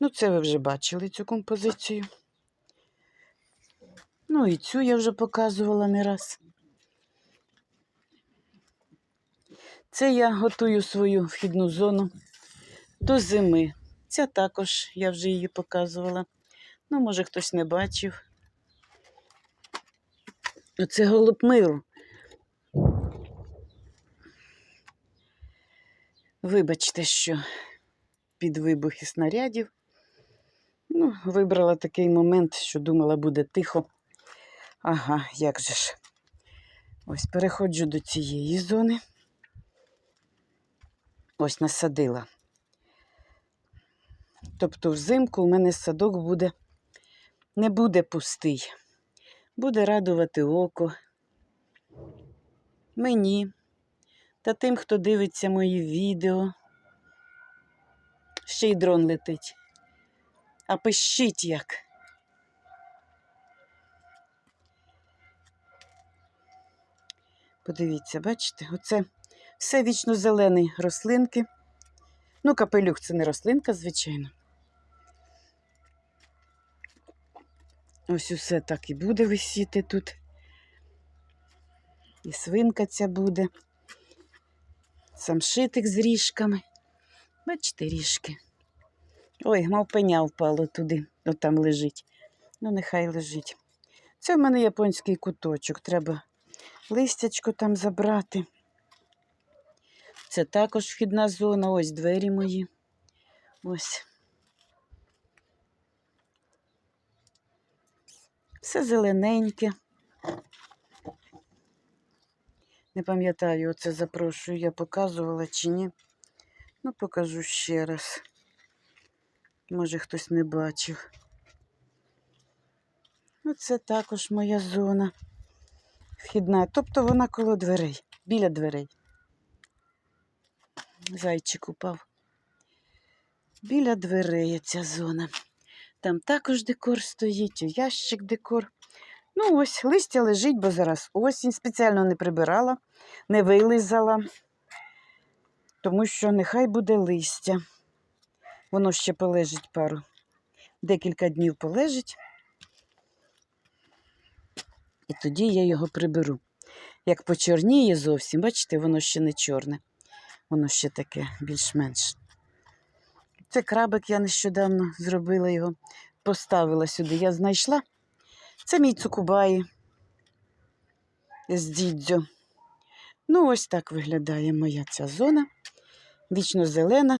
Ну, це ви вже бачили цю композицію. Ну і цю я вже показувала не раз. Це я готую свою вхідну зону до зими. Ця також я вже її показувала. Ну, може, хтось не бачив. Оце голуб миру. Вибачте, що під вибухи снарядів. Ну, вибрала такий момент, що думала, буде тихо. Ага, як же ж. Ось переходжу до цієї зони. Ось насадила. Тобто взимку у мене садок буде, не буде пустий. Буде радувати око. Мені та тим, хто дивиться мої відео. Ще й дрон летить. А пишіть як. Подивіться, бачите, оце все вічно зелені рослинки. Ну, капелюх це не рослинка, звичайно. Ось усе так і буде висіти тут. І свинка ця буде. Самшитик з ріжками. Бачите, ріжки. Ой, мав пеня впало туди, от там лежить. Ну, нехай лежить. Це в мене японський куточок. Треба листячко там забрати. Це також вхідна зона. Ось двері мої. Ось. Все зелененьке. Не пам'ятаю, оце запрошую, я показувала чи ні. Ну, покажу ще раз. Може, хтось не бачив. Оце також моя зона вхідна. Тобто вона коло дверей, біля дверей. Зайчик упав. Біля дверей ця зона. Там також декор стоїть, ящик декор. Ну, ось листя лежить, бо зараз осінь. Спеціально не прибирала, не вилизала, тому що нехай буде листя. Воно ще полежить пару. Декілька днів полежить. І тоді я його приберу. Як почорніє зовсім, бачите, воно ще не чорне. Воно ще таке більш-менш. Це крабик я нещодавно зробила його, поставила сюди. Я знайшла. Це мій цукубаї з дідзьо. Ну, ось так виглядає моя ця зона. Вічно зелена.